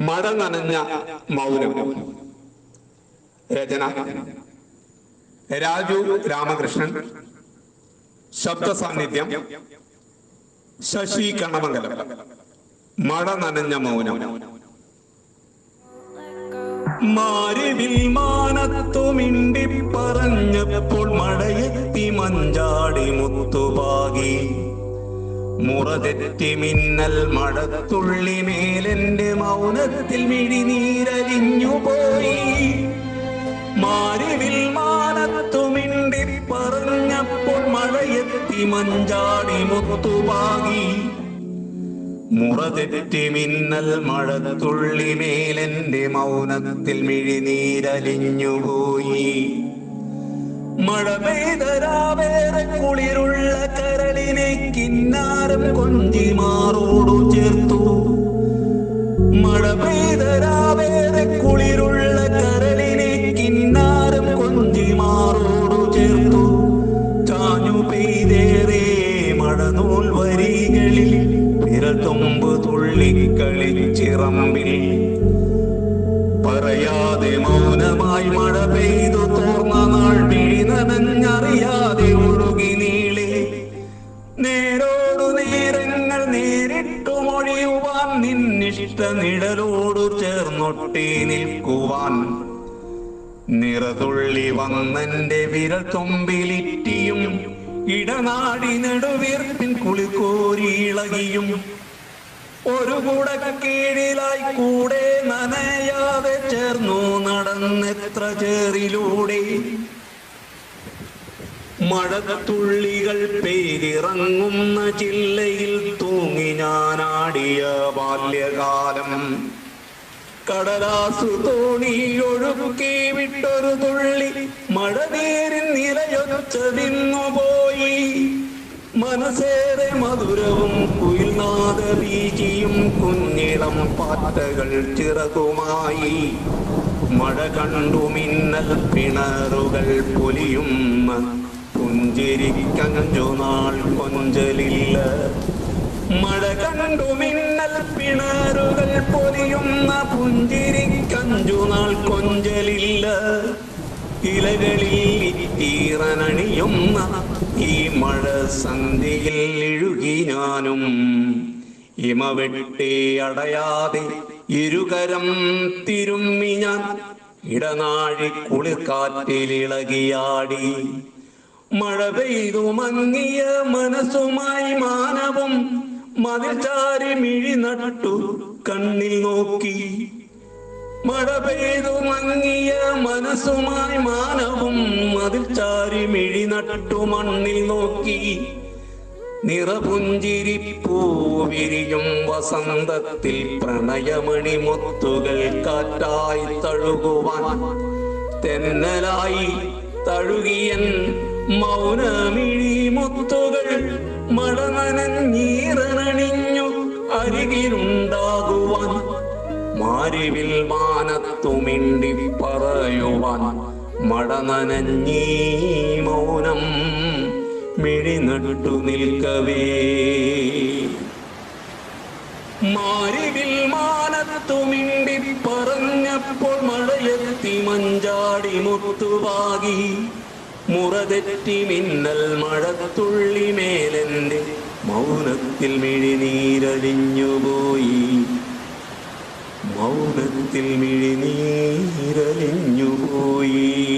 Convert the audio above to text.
മഴ നനഞ്ഞ മൗനം. രചന. രാജു രാമകൃഷ്ണൻ. ശബ്ദ സാന്നിധ്യം. ശശി കണമംഗലം മഴ നനഞ്ഞ മൗനം. മാരിവിൽ മാനത്തുമിണ്ടി പറഞ്ഞപ്പോൾ മഴയെത്തി മഞ്ചാടി മുത്തുപാകി. മുറതെറ്റി മിന്നൽ മടത്തുള്ളി മേലെന്റെ മൗനത്തിൽ മിഴിനീരലിഞ്ഞു പോയി. മാരിവിൽ മാനത്തുമിണ്ടി പറഞ്ഞപ്പോൾ മഴയെത്തി മഞ്ചാടി മുത്തുപാകി. മുറതെറ്റി മിന്നൽ മഴത്തുള്ളി മേലെന്റെ മൗനത്തിൽ മിഴിനീരലിഞ്ഞുപോയി മഴ പെയ്തരാവേറെ കരളിനെ കിന്നാരം കൊഞ്ചി മാറോടു ചേർത്തു. മഴ പെയ്തരാവേറെ കുളിരുള്ള കരളിനെ കിന്നാരം കൊഞ്ചി മാറോടു ചേർത്തു. ചാഞ്ഞു പെയ്തേറെ മഴനൂൽ വരികളിൽ വിരൽ തുമ്പ് തുള്ളിക്കളിച്ചിറമ്പിൽ പറയാതെ മൗനമായി മഴ പെയ്തു നിന്നിഷ്ട നിഴലോടു ചേർന്നൊട്ടി നിൽക്കുവാൻ. നിറതുള്ളി വന്നെന്റെ വിരൽ തൊമ്പിലിറ്റിയും ഇടനാടി നെടുവീർപ്പിൻ കുളിക്കോരിളകിയും. ഒരു കൂടെ കീഴിലായി കൂടെ നനയാതെ ചേർന്നു നടന്നെത്ര ചേറിലൂടെ. മഴത്തുള്ളികൾ പേരിറങ്ങുന്ന ജില്ലയിൽ തൂങ്ങി ഞാനാടിയ ബാല്യകാലം. കടലാസു തോണി ഒഴുക്കി വിട്ടൊരു തുള്ളി മഴനീരിൻ നിലയൊച്ചതിന്നു പോയി മനസ്സേറെ മധുരവും കുയിൽനാഥ ബീജിയും കുഞ്ഞിളം പാറ്റകൾ ചിറകുമായി. മഴ കണ്ടു മിന്നൽ പിണറുകൾ പൊലിയുന്ന പുഞ്ചിരിക്കഞ്ചു നാൾ കൊഞ്ചലില്ല. മഴ കണ്ടു മിന്നൽ പിണറുകൾ പൊലിയുന്ന പുഞ്ചിരിക്കഞ്ചു നാൾ കൊഞ്ചലില്ല. ഇലകളിൽ ഈറനണിയുന്ന ഈ മഴ സന്ധിയിൽ ഇഴുകി ഞാനും. ഇമവെട്ടി അടയാതെ ഇരുകരം തിരുമ്മി ഞാൻ. ഇടനാഴി കുളിർക്കാറ്റിലിളകിയാടി മഴ പെയ്തു മങ്ങിയ മനസ്സുമായി മാനവും മതിൽ ചാരി മിഴി നട്ടു കണ്ണിൽ നോക്കി. മഴ പെയ്തു മങ്ങിയ മനസ്സുമായി മാനവും മതിൽ ചാരി മിഴി നട്ടു മണ്ണിൽ നോക്കി. നിറപുഞ്ചിരി പൂവിരിയും വസന്തത്തിൽ പ്രണയമണി മുത്തുകൾ കാറ്റായി തഴുകുവാൻ. തെന്നലായി തഴുകിയൻ മൗനമിഴി മുത്തുകൾ മഴ നനഞ്ഞീറനണിഞ്ഞു അരികിലുണ്ടാകുവാൻ. മാരിവിൽ മാനത്തുമിണ്ടി പറയുവാൻ. മടനനഞ്ഞീ മൗനം മിഴി നട്ടു നിൽക്കവേ. മാരിവിൽ മാനത്തുമിണ്ടി പറഞ്ഞപ്പോൾ മഴയെത്തി മഞ്ചാടി മുത്തുവാകി. മുറതെറ്റി മിന്നൽ മഴത്തുള്ളി മേലെന്റെ മൗനത്തിൽ മിഴിനീരലിഞ്ഞുപോയി. മൗനത്തിൽ മിഴിനീരലിഞ്ഞുപോയി.